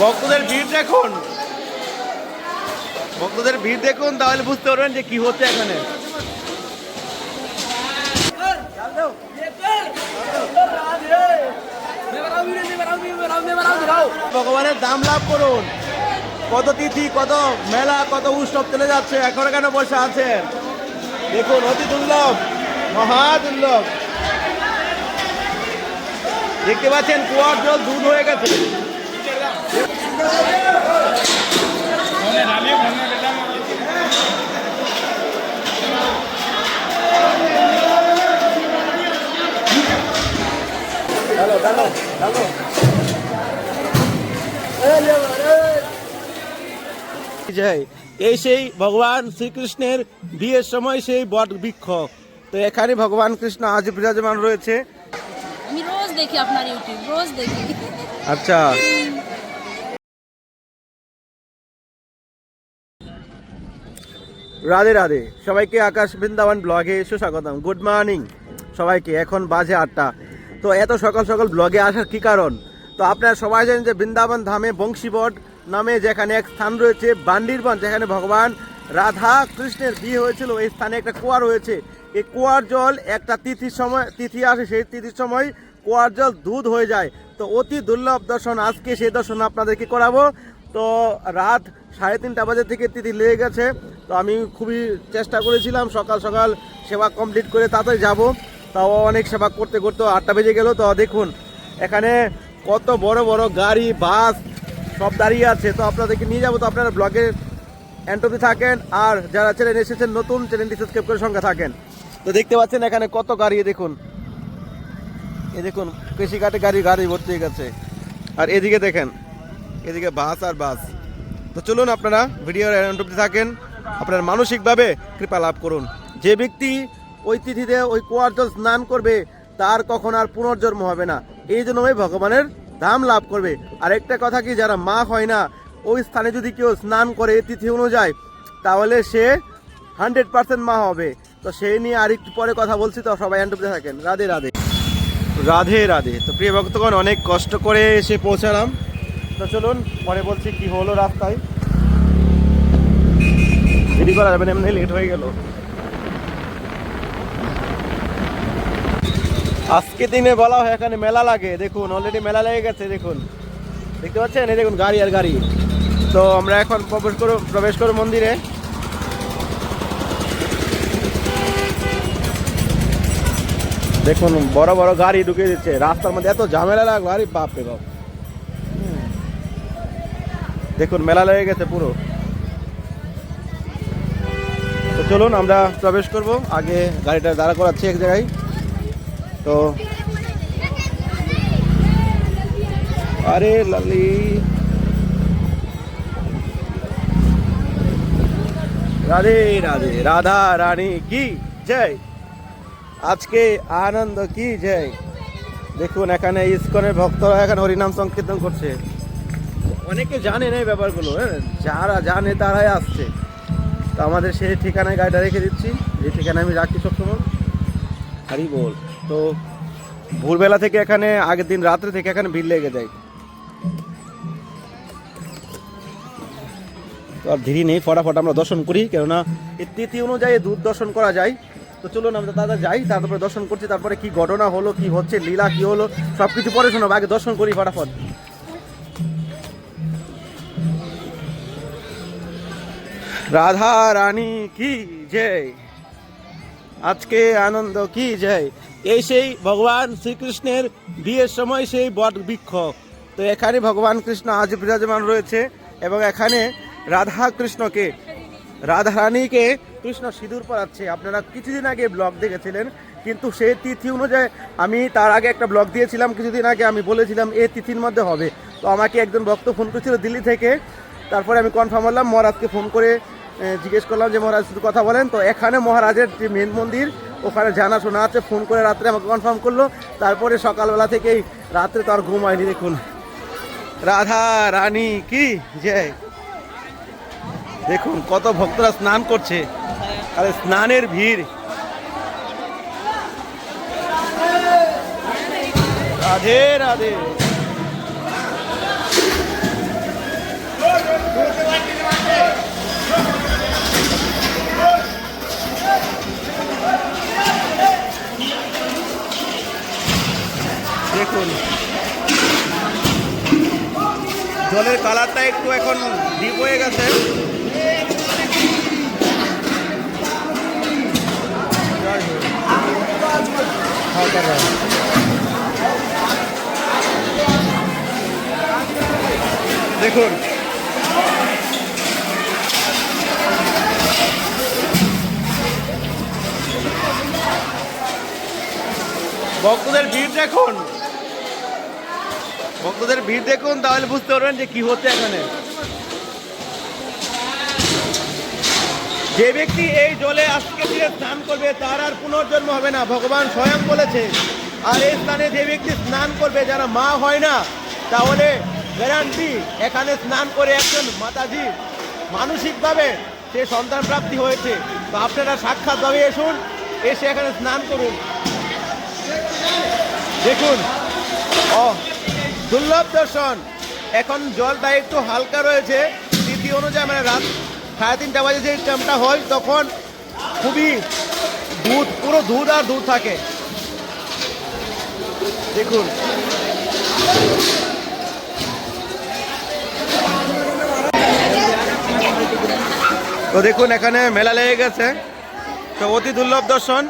ভক্তদের ভিড় দেখুন। ভক্তদের ভিড় দেখুন, তাহলে বুঝতে পারবেন যে কি হচ্ছে এখানে। ভগবানের দাম লাভ করুন। কত তিথি, কত মেলা, কত উৎসব চলে যাচ্ছে, এখন কেন বসে আছেন? দেখুন, অতি দুর্লভ, মহা দুর্লভ। দেখতে পাচ্ছেন কুয়ার জল দুধ হয়ে গেছে। জয়। এই সেই ভগবান শ্রীকৃষ্ণের বিয়ের সময় সেই বট বৃক্ষ। তো এখানে ভগবান কৃষ্ণ আজ বিরাজমান রয়েছে। আমি রোজ দেখি আপনার ইউটিউব রোজ দেখি। আচ্ছা। রাধে রাধে। সবাইকে আকাশ বৃন্দাবন ব্লগে সুস্বাগতম। গুড মর্নিং সবাইকে, এখন বাজে আটটা। তো এত সকাল সকাল ব্লগে আসার কি কারণ? তো আপনারা সবাই জানেন যে বৃন্দাবন ধামে বংশীবট নামে যেখানে এক স্থান রয়েছে, বান্ডিরবন, যেখানে ভগবান রাধা কৃষ্ণের বিয়ে হয়েছিল। এই স্থানে একটা কুয়া রয়েছে। এই কুয়ার জল একটা তিথির সময়, তিথি আসে, সেই তিথির সময় কুয়ার জল দুধ হয়ে যায়। তো অতি দুর্লভ দর্শন। আজকে সেই দর্শন আপনাদেরকে করাবো। তো রাত সাড়ে তিনটা বাজে থেকে তিথি লেগে গেছে। তো আমি খুবই চেষ্টা করেছিলাম, সকাল সকাল সেবা কমপ্লিট করে তাড়াতাড়ি যাব। তাও অনেক সেবা করতে করতে আটটা বেজে গেল। তো দেখুন, এখানে কত বড় বড় গাড়ি, বাস সব দাঁড়িয়ে আছে। তো আপনাদেরকে নিয়ে যাব। তো আপনারা ব্লগে এন্ট্রপি থাকেন। আর যারা চ্যানেল এসেছেন, নতুন চ্যানেলটি সাবস্ক্রাইব করে সঙ্গে থাকেন। তো দেখতে পাচ্ছেন এখানে কত গাড়ি দেখুন। এ দেখুন কৃষি কাটে গাড়ি গাড়ি ভর্তি হয়ে গেছে। আর এদিকে দেখেন, এদিকে বাস আর বাস। তো চলুন আপনারা ভিডিওর এন্ট্রপি থাকেন। আপনার মানসিকভাবে কৃপা লাভ করুন। যে ব্যক্তি ওই তিথিতে ওই কুয়ার জল স্নান করবে, তার কখন আর পুনর্জন্ম হবে না। এই জন্য ওই ভগবানের ধাম লাভ করবে। আর একটা কথা কি, যারা মা হয় না, ওই স্থানে যদি কেউ স্নান করে তিথি অনুযায়ী, তাহলে সে হান্ড্রেড পার্সেন্ট মা হবে। তো সেই নিয়ে আর একটু পরে কথা বলছি, তো সবাই এন্ট্রপিতে থাকেন। রাধে রাধে। রাধে রাধে। তো প্রিয় ভক্তগণ, অনেক কষ্ট করে এসে পৌঁছালাম। তো চলুন পরে বলছি কি হলো রাস্তায়। দেরি করা যাবে না এমনি লেট হয়ে গেল। আজকে দিনে বলা হয় এখানে মেলা লাগে। দেখুন অলরেডি মেলা লেগে গেছে দেখুন। দেখতে পাচ্ছেন? এই দেখুন গাড়ি আর গাড়ি। তো আমরা এখন প্রবেশ করব প্রবেশ করব মন্দিরে। দেখুন বড় বড় গাড়ি ঢুকে দিচ্ছে। রাস্তার মধ্যে এত ঝামেলা লাগল আরে বাপ রে বাপ। দেখুন, মেলা লেগে গেছে পুরো। তো চলুন, আমরা প্রবেশ করব। আগে গাড়িটা দাঁড়া করাচ্ছি এক জায়গায়। তো আরে লালি। রাধে রাধে, রাধা রানী, কি জয়? আজকে আনন্দ, কি জয়? দেখুন, এখানে ইস্কনের ভক্তরা এখানে হরিনাম সংকীর্তন করছে। অনেকে জানে না এই ব্যাপারগুলো হ্যাঁ? যারা জানে তারাই আসছে। তো আমাদের সেই ঠিকানায় গাড়িটা রেখে দিচ্ছি। যে ঠিকানায় আমি রাখি সবসময়। হারি বল। তো ভোরবেলা থেকে এখানে আগের দিন রাত্রে থেকে এখানে ভিড় লেগে যায়। তো আর দেরি নেই ফটাফট আমরা দর্শন করি। কেননা তিথি অনুযায়ী দুধ দর্শন করা যায়। তো চলুন আমরা দাদা যাই তারপরে দর্শন করছি তারপরে কি ঘটনা হলো কি হচ্ছে লীলা কি হলো সব কিছু পরে শোনাবো। আগে দর্শন করি ফটাফট। রাধা রানী কি জয়? আজকে আনন্দ কি জয়? এই সেই ভগবান শ্রীকৃষ্ণের বিয়ের সময় সেই বট বৃক্ষ। তো এখানে ভগবান কৃষ্ণ আজ বিরাজমান রয়েছে এবং এখানে রাধা কৃষ্ণকে রাধা রানীকে কৃষ্ণ সিঁদুর পরাচ্ছে। আপনারা কিছুদিন আগে ব্লগ দেখেছিলেন, কিন্তু সেই তিথি অনুযায়ী আমি তার আগে একটা ব্লগ দিয়েছিলাম, কিছুদিন আগে আমি বলেছিলাম এই তিথির মধ্যে হবে। তো আমাকে একজন ভক্ত ফোন করেছিল দিল্লি থেকে, তারপরে আমি কনফার্ম হলাম মহারাজকে ফোন করে জিজ্ঞেস করলাম যে মহারাজ শুধু কথা বলেন। তো এখানে মহারাজের যে মেন মন্দির, ওখানে জানা শোনা আছে, ফোন করে রাত্রে আমাকে কনফার্ম করল। তারপরে সকালবেলা থেকেই রাত্রে তো আর ঘুম হয়নি দেখুন। রাধা রানী, কি জয় দেখুন, কত ভক্তরা স্নান করছে। আরে স্নানের ভিড়। রাধে রাধে। দেখুন। জলের কালারটা একটু এখন ডিপ হয়ে গেছে। দেখুন। ভক্তদের ভিড় দেখুন। ভক্তদের ভিড় দেখুন, তাহলে বুঝতে পারবেন যে কি হচ্ছে এখানে। যে ব্যক্তি এই জলে আজকে দিয়ে স্নান করবে, তার আর পুনর্জন্ম হবে না। ভগবান স্বয়ং বলেছে, আর এই স্থানে যে ব্যক্তি স্নান করবে, যারা মা হয় না, তাহলে গ্যারান্টি এখানে স্নান করে একজন মাতাজি মানসিকভাবে সে সন্তান প্রাপ্তি হয়েছে। তো আপনারা সাক্ষাৎভাবে এসুন, এসে এখানে স্নান করুন। দেখুন ও দুর্লভ দর্শন। এখন জলটা একটু হালকা রয়েছে। তিথি অনুযায়ী মানে রাত সাড়ে তিনটা বাজে যে টাইমটা হয়, তখন খুবই দুধ, পুরো দুধ আর দুধ থাকে। দেখুন। তো দেখুন, এখানে মেলা লেগে গেছে। তো অতি দুর্লভ দর্শন।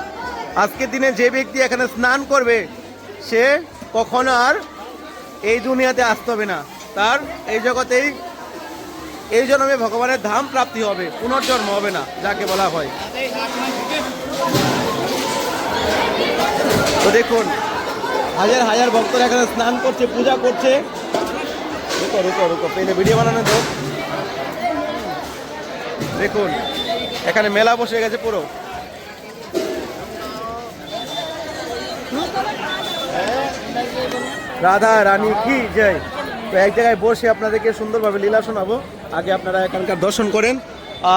আজকের দিনে যে ব্যক্তি এখানে স্নান করবে, সে কখনো আর এই দুনিয়াতে আসতে হবে না। তার এই জগতেই এই জন্মে ভগবানের ধাম প্রাপ্তি হবে, পুনর্জন্ম হবে না, যাকে বলা হয়। তো দেখুন, হাজার হাজার ভক্তরা এখানে স্নান করছে, পূজা করছে। রুকো রুকো রুকো, পেলে ভিডিও বানানো তো দেখুন, এখানে মেলা বসে গেছে পুরো। রাধা, রানী, কি জয়? তো এক জায়গায় বসে আপনাদেরকে সুন্দরভাবে লীলা শোনাবো। আগে আপনারা এখানকার দর্শন করেন।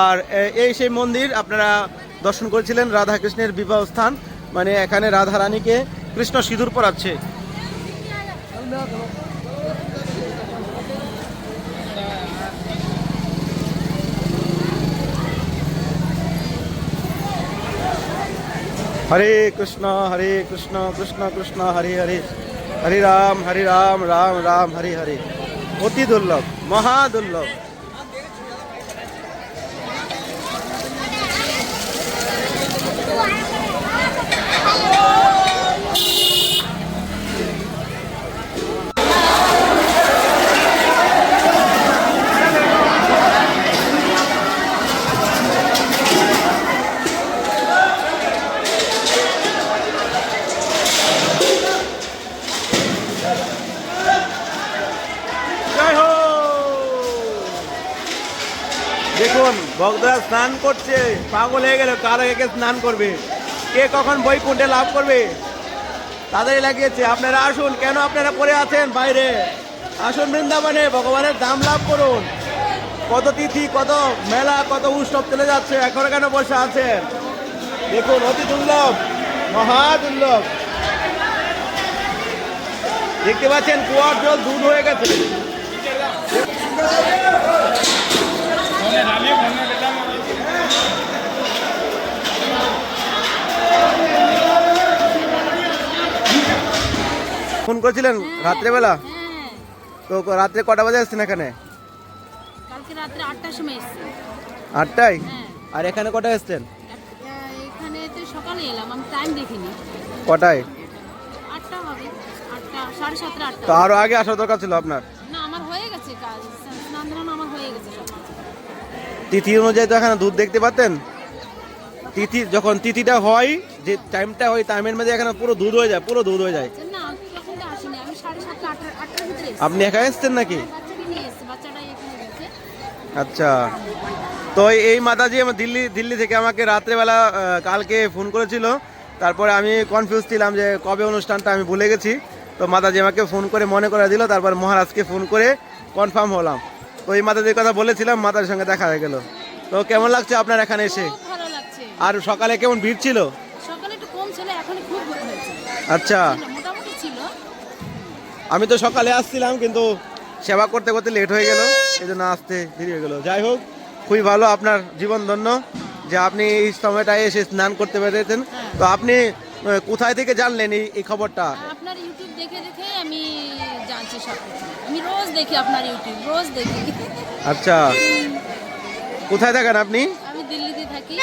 আর এই সেই মন্দির আপনারা দর্শন করেছিলেন রাধা কৃষ্ণের বিবাহ স্থান। মানে এখানে রাধা, রানীকে কৃষ্ণ সিঁদুর পরাচ্ছে। হরে কৃষ্ণ হরে কৃষ্ণ কৃষ্ণ কৃষ্ণ, হরে হরে। হরে রাম হরি রাম রাম রাম হরি হরি। অতি দুর্লভ মহা দুর্লভ। স্নান করছে। পাগল হয়ে গেল, কার আগে কে স্নান করবে? কে কখন বৈকুণ্ঠে লাভ করবে? তাদের লাগিয়েছে। আপনারা আসুন, কেন আপনারা পড়ে আছেন বাইরে? আসুন বৃন্দাবনে, ভগবানের দাম লাভ করুন। কত তিথি, কত মেলা, কত উৎসব চলে যাচ্ছে, এখন কেন বসে আছেন? দেখুন, অতি দুর্লভ, মহা দুর্লভ। দেখতে পাচ্ছেন, কুয়ার জল দূর হয়ে গেছে। ফোন করেছিলেন রাত্রেবেলা? হ্যাঁ। তো রাত্রে কটা বাজে আসছেন এখানে? কালকে রাত্রে আটটার সময় এসেছি। আটটায়? হ্যাঁ। আর এখানে কটায় এসছেন এখানে তো সকালে এলাম আমি টাইম দেখিনি। কটায়? আটটা হবে আটটা সাড়ে সাতটা আটটা তো আরও আগে আসার দরকার ছিল আপনার? না আমার হয়ে গেছে কাজ স্নান আমার হয়ে গেছে সব। তিথি অনুযায়ী তো এখানে দুধ দেখতে পাচ্ছেন? তিথি যখন তিথিটা হয় যে টাইমটা হয় টাইমের মধ্যে এখানে পুরো দুধ হয়ে যায় পুরো দুধ হয়ে যায় না আমি তখন তো আসিনি আমি সাড়ে সাতটা আটটা আটটার ভিতরে এসেছি আপনি একা এসছেন নাকি? গেছে আচ্ছা। তো এই মাতাজি আমার দিল্লি দিল্লি থেকে আমাকে রাত্রেবেলা কালকে ফোন করেছিল। তারপরে আমি কনফিউজ ছিলাম যে কবে অনুষ্ঠানটা আমি ভুলে গেছি। তো মাতাজি আমাকে ফোন করে মনে করে দিল তারপর মহারাজকে ফোন করে কনফার্ম হলাম। তো এই মাতাজির কথা বলেছিলাম মাতার সঙ্গে দেখা হয়ে গেল। তো কেমন লাগছে আপনার এখানে এসে? আর সকালে কেমন ভিড় ছিল? আচ্ছা। আমি তো সকালে আসছিলাম কিন্তু সেবা করতে করতে লেট হয়ে গেল। এই জন্য আসতে দেরি হয়ে গেল। যাই হোক খুবই ভালো আপনার জীবন ধন্য যে আপনি এই সময়টায় এসে স্নান করতে পেরেছেন। তো আপনি কোথায় থেকে জানলেন এই এই খবরটা? আপনার আপনার ইউটিউব দেখে দেখে আমি জানছি সব আমি রোজ দেখি আপনার ইউটিউব রোজ দেখি। আচ্ছা। কোথায় থাকেন আপনি? আমি দিল্লিতে থাকি।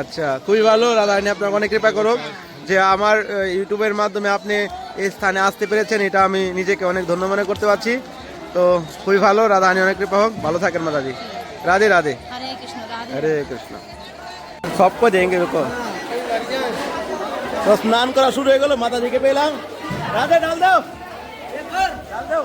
আচ্ছা খুবই ভালো। রাধারানী আপনার অনেক কৃপা করুক। যে আমার ইউটিউবের মাধ্যমে আপনি এই স্থানে আসতে পেরেছেন এটা আমি নিজেকে অনেক ধন্য মনে করতে পারছি। তো খুবই ভালো রাধারানী অনেক কৃপা হোক। ভালো থাকেন মাতাজি। রাধে রাধে। হরে কৃষ্ণ রাধে। হরে কৃষ্ণ। সবকো দেंगे রুকো তো স্নান করা শুরু হয়ে গেল মাতাজিকে পেলাম। রাধে ডাল দাও। ডাল দাও।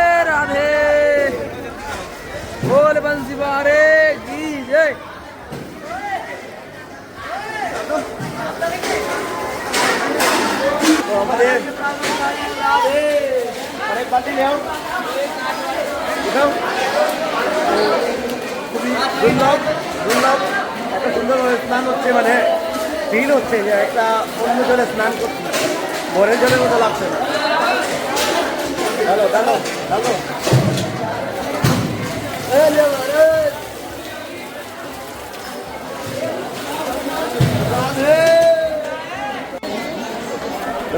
সুন্দরভাবে স্নান হচ্ছে মানে ফিল হচ্ছে যে একটা অন্য জলে স্নান করছি ভোরের জলের মতো লাগছে না হ্যালো হ্যালো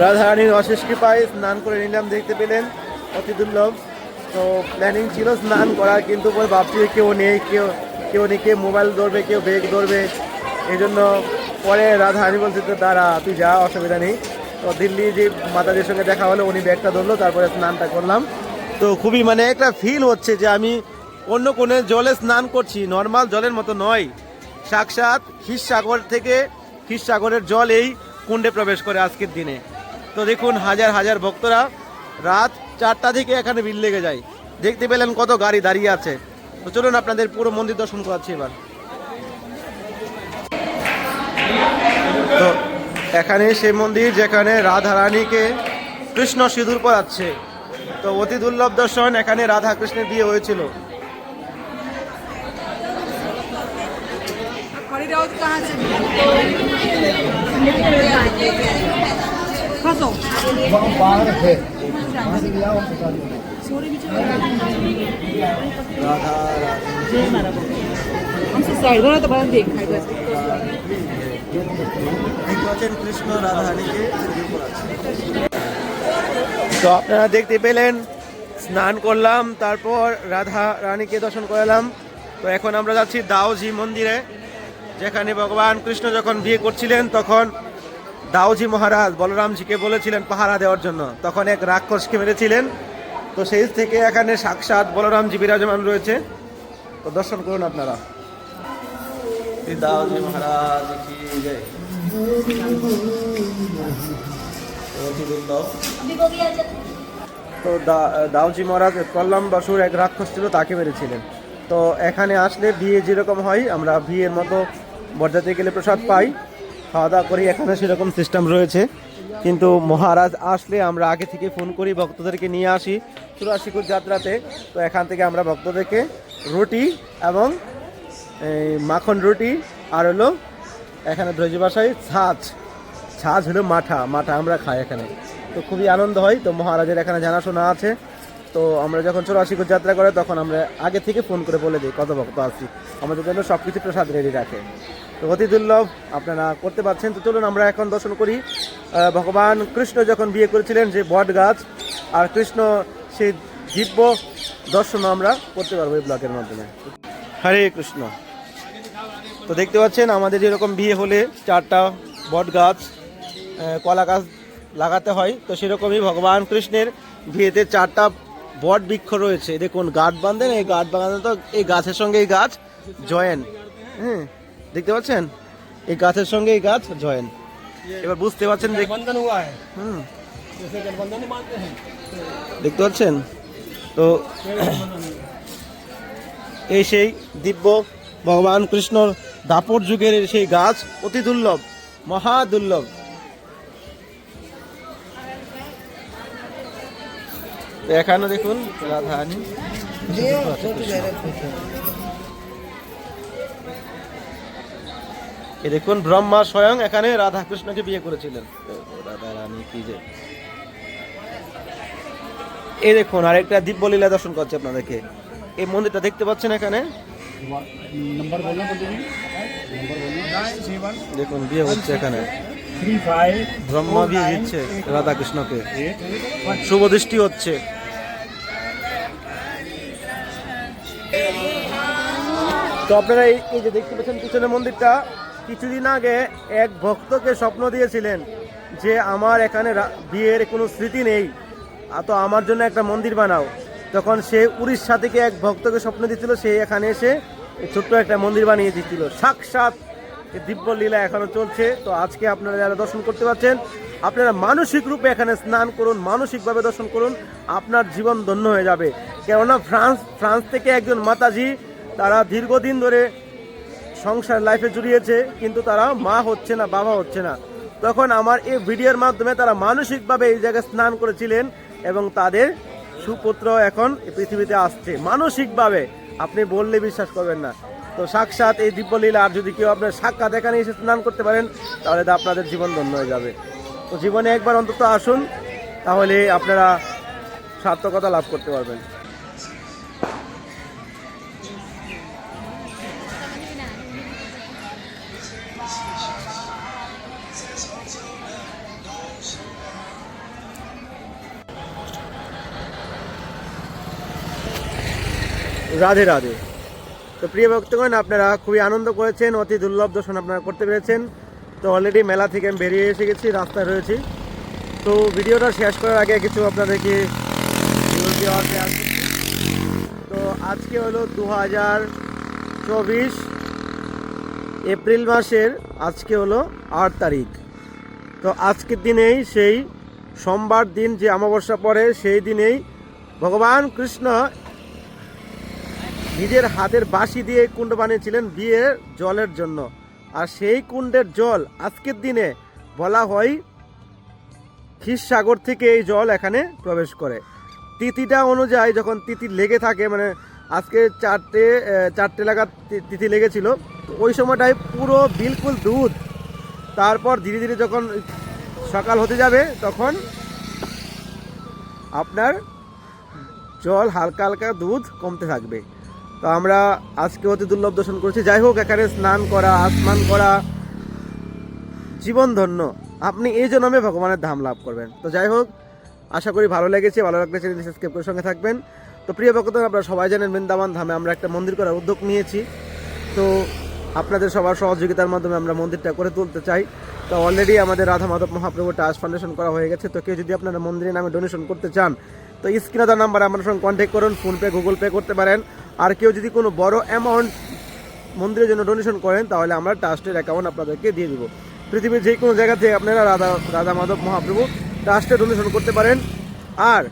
রাধারানীর অশেষ কৃপায় স্নান করে নিলাম, দেখতে পেলেন অতি দুর্লভ। তো প্ল্যানিং ছিল স্নান করার, কিন্তু পরে ভাবছি কেউ নেই, কেউ কেউ নেই, কেউ মোবাইল ধরবে, কেউ ব্যাগ ধরবে। এই জন্য পরে রাধারানী বলছে তো দাঁড়া, তুই যা, অসুবিধা নেই। তো দিল্লি যে মাতাজির সঙ্গে দেখা হলো, উনি ব্যাগটা ধরলো, তারপরে স্নানটা করলাম। তো খুবই মানে একটা ফিল হচ্ছে যে, আমি অন্য কোনো জলে স্নান করছি নর্মাল জলের মতো নয়। সাক্ষাৎ ক্ষীরসাগর থেকে ক্ষীরসাগরের জল এই কুণ্ডে প্রবেশ করে আজকের দিনে। তো দেখুন, হাজার হাজার ভক্তরা রাত চারটা থেকে এখানে ভিড় লেগে যায়। দেখতে পেলেন কত গাড়ি দাঁড়িয়ে আছে। তো চলুন আপনাদের পুরো মন্দির দর্শন করাচ্ছি এবার। তো এখানে সেই মন্দির যেখানে রাধারানীকে কৃষ্ণ সিঁদুর পরাচ্ছে। তো অতি দুর্লভ দর্শন এখানে রাধা কৃষ্ণের বিয়ে হয়েছিল। রাধা দেখতে পাচ্ছেন কৃষ্ণ রাধারানীকে সিঁদুর পরাচ্ছে। তো আপনারা দেখতে পেলেন, স্নান করলাম, তারপর রাধা রানীকে দর্শন করালাম তো এখন আমরা যাচ্ছি দাওজি মন্দিরে, যেখানে ভগবান কৃষ্ণ যখন বিয়ে করছিলেন, তখন দাওজি মহারাজ বলরামজিকে বলেছিলেন পাহারা দেওয়ার জন্য। তখন এক রাক্ষসকে মেরেছিলেন। তো সেই থেকে এখানে সাক্ষাৎ বলরামজি বিরাজমান রয়েছে। তো দর্শন করুন আপনারা। দাওজি মহারাজ তো দা- দাউজি মহারাজ কল্লাম বাসুর এক রাক্ষস ছিল, তাকে মেরেছিলেন। তো এখানে আসলে বিয়ে যেরকম হয়, আমরা বিয়ের মতো বরযাত্রী গেলে প্রসাদ পাই। খাওয়া দাওয়া করি, এখানে সেরকম সিস্টেম রয়েছে। কিন্তু মহারাজ আসলে আমরা আগে থেকে ফোন করি, ভক্তদেরকে নিয়ে আসি চুরাশিকুর যাত্রাতে। তো এখান থেকে আমরা ভক্তদেরকে রুটি এবং মাখন রুটি আর হলো এখানে ব্রজ ভাষায় ছাঁচ। ছাঁচ হলো মাঠা মাঠা আমরা খাই এখানে। তো খুবই আনন্দ হয়। তো মহারাজের এখানে জানাশোনা আছে। তো আমরা যখন চৌরাশিকুর যাত্রা করে, তখন আমরা আগে থেকে ফোন করে বলে দিই কত ভক্ত আছি আমাদের জন্য সব কিছু প্রসাদ রেডি রাখে। তো অতি দুর্লভ, আপনারা করতে পারছেন। তো চলুন আমরা এখন দর্শন করি। ভগবান কৃষ্ণ যখন বিয়ে করেছিলেন যে বট গাছ, আর কৃষ্ণ সেই দিব্য দর্শন আমরা করতে পারব এই ব্লগের মাধ্যমে। হরে কৃষ্ণ। তো দেখতে পাচ্ছেন, আমাদের যেরকম বিয়ে হলে চারটা বট গাছ কলা গাছ লাগাতে হয়, তো সেরকমই ভগবান কৃষ্ণের বিয়েতে চারটা বট বৃক্ষ রয়েছে। দেখুন গাঠ বাঁধেন এই গাঠ বাঁধেন তো এই গাছের সঙ্গে এই গাছ জয়েন। হ্যাঁ দেখতে পাচ্ছেন? এই গাছের সঙ্গে এই গাছ জয়েন। এবার বুঝতে পারছেন দেখতে পাচ্ছেন? তো এই সেই দিব্য ভগবান কৃষ্ণর দাপর যুগের সেই গাছ অতি দুর্লভ মহা দুর্লভ। এখানে দেখুন রাধারানী। এ দেখুন ব্রহ্মা স্বয়ং এখানে রাধা কৃষ্ণকে বিয়ে করেছিলেন। রাধা রানী কি যে। এই দেখুন আর একটা দিব্যলীলা দর্শন করছে আপনাদেরকে। এই মন্দিরটা দেখতে পাচ্ছেন এখানে? দেখুন বিয়ে হচ্ছে এখানে। ব্রহ্মা বিয়ে দিচ্ছে রাধা কৃষ্ণকে শুভ দৃষ্টি হচ্ছে। তো আপনারা এই যে দেখতে পাচ্ছেন পিছনে মন্দিরটা, কিছুদিন আগে এক ভক্তকে স্বপ্ন দিয়েছিলেন যে আমার এখানে বিয়ের কোনো স্মৃতি নেই তো আমার জন্য একটা মন্দির বানাও। তখন সে উড়িষ্যা থেকে এক ভক্তকে স্বপ্ন দিচ্ছিল সে এখানে এসে ছোট্ট একটা মন্দির বানিয়ে দিচ্ছিল সাক্ষাৎ এই দিব্য লীলা এখনও চলছে। তো আজকে আপনারা যারা দর্শন করতে পারছেন আপনারা মানসিক রূপে এখানে স্নান করুন, মানসিকভাবে দর্শন করুন, আপনার জীবন ধন্য হয়ে যাবে। কেননা ফ্রান্স ফ্রান্স থেকে একজন মাতাজি, তারা দীর্ঘদিন ধরে সংসার লাইফে জড়িয়েছে, কিন্তু তারা মা হচ্ছে না, বাবা হচ্ছে না। তখন আমার এই ভিডিওর মাধ্যমে তারা মানসিকভাবে এই জায়গায় স্নান করেছিলেন এবং তাদের সুপুত্র এখন পৃথিবীতে আসছে। মানসিকভাবে, আপনি বললে বিশ্বাস করবেন না। তো সাক্ষাৎ এই দিব্যলীলা, আর যদি কেউ আপনার সাক্ষাৎ এখানে এসে স্নান করতে পারেন, তাহলে তো আপনাদের জীবন ধন্য হয়ে যাবে। তো জীবনে একবার অন্তত আসুন, তাহলে আপনারা সার্থকতা লাভ করতে পারবেন। রাধে রাধে। তো প্রিয় ভক্তগণ, আপনারা খুবই আনন্দ করেছেন, অতি দুর্লভ দর্শন আপনারা করতে পেরেছেন। তো অলরেডি মেলা থেকে আমি বেরিয়ে এসে গেছি, রাস্তায় রয়েছি। তো ভিডিওটা শেষ করার আগে কিছু আপনাদেরকে। তো আজকে হলো দু হাজার চব্বিশ এপ্রিল মাসের, আজকে হলো আট তারিখ। তো আজকের দিনেই সেই সোমবার দিন যে অমাবস্যা পড়ে, সেই দিনেই ভগবান কৃষ্ণ নিজের হাতের বাঁশি দিয়ে এই কুণ্ড বানিয়েছিলেন বিয়ের জলের জন্য। আর সেই কুণ্ডের জল আজকের দিনে বলা হয় ক্ষীরসাগর থেকে এই জল এখানে প্রবেশ করে। তিথিটা অনুযায়ী যখন তিথি লেগে থাকে মানে আজকে চারটে চারটে লাগার তি- তিথি লেগেছিল ওই সময়টায় পুরো বিলকুল দুধ। তারপর ধীরে ধীরে যখন সকাল হতে যাবে, তখন আপনার জল হালকা হালকা দুধ কমতে থাকবে। তো আমরা আজকে অতি দুর্লভ দর্শন করেছি। যাই হোক, এখানে স্নান করা আসমান করা জীবন ধন্য আপনি এই জন্মে ভগবানের ধাম লাভ করবেন। তো যাই হোক, আশা করি ভালো লেগেছে। ভালো লাগলে চ্যানেলটি সাবস্ক্রাইব করে সঙ্গে থাকবেন। তো প্রিয় ভক্ত আপনারা সবাই জানেন বৃন্দাবন ধামে আমরা একটা মন্দির করার উদ্যোগ নিয়েছি। তো আপনাদের সবার সহযোগিতার মাধ্যমে আমরা মন্দিরটা করে তুলতে চাই। তো অলরেডি আমাদের রাধা মাধব মহাপ্রভু টাস ফাউন্ডেশন করা হয়ে গেছে। তো কেউ যদি আপনারা মন্দিরের নামে ডোনেশন করতে চান তো স্ক্রিনে দেওয়া নাম্বারে আমাদের সঙ্গে কন্ট্যাক্ট করুন ফোনপে গুগল পে করতে পারেন। আর কেউ যদি কোনো বড় অ্যামাউন্ট মন্দিরের জন্য ডোনেশন করেন, তাহলে আমরা ট্রাস্টের অ্যাকাউন্ট আপনাদেরকে দিয়ে দিব। পৃথিবীর যে কোনো জায়গা থেকে আপনারা রাধা রাধা মাধব মহাপ্রভু ট্রাস্টে ডোনেশন করতে পারেন। আর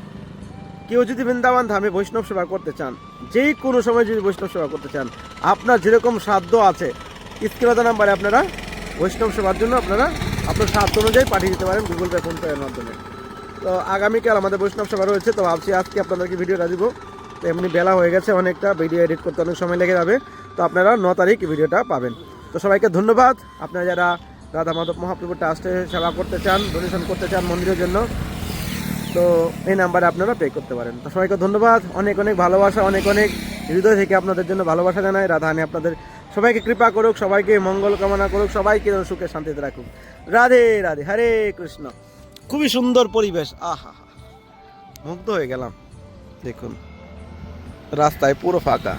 কেউ যদি বৃন্দাবন ধামে বৈষ্ণব সেবা করতে চান, যে কোনো সময় যদি বৈষ্ণব সেবা করতে চান, আপনার যেরকম সাধ্য আছে স্ক্রিনতা নাম্বারে আপনারা বৈষ্ণব সেবার জন্য আপনারা আপনার সাধ্য অনুযায়ী পাঠিয়ে দিতে পারেন গুগল পে ফোনপে এর মাধ্যমে। তো আগামীকাল আমাদের বৈষ্ণব সেবা রয়েছে, তো ভাবছি আজকে আপনাদেরকে ভিডিওটা দিব। তো এমনি বেলা হয়ে গেছে অনেকটা, ভিডিও এডিট করতে অনেক সময় লেগে যাবে। তো আপনারা ন তারিখ ভিডিওটা পাবেন। তো সবাইকে ধন্যবাদ। আপনারা যারা রাধা মাধব মহাপ্রভু ট্রাস্টে সেবা করতে চান ডোনেশন করতে চান মন্দিরের জন্য, তো এই নাম্বারে আপনারা পে করতে পারেন। তো সবাইকে ধন্যবাদ। অনেক অনেক ভালোবাসা, অনেক অনেক হৃদয় থেকে আপনাদের জন্য ভালোবাসা জানাই। রাধাহানি আপনাদের সবাইকে কৃপা করুক, সবাইকে মঙ্গল কামনা করুক, সবাইকে সুখে শান্তিতে রাখুক। রাধে রাধে, হরে কৃষ্ণ। খুবই সুন্দর পরিবেশ। আহা। মুগ্ধ হয়ে গেলাম। দেখুন। রাস্তায় পুরো ফাঁকা।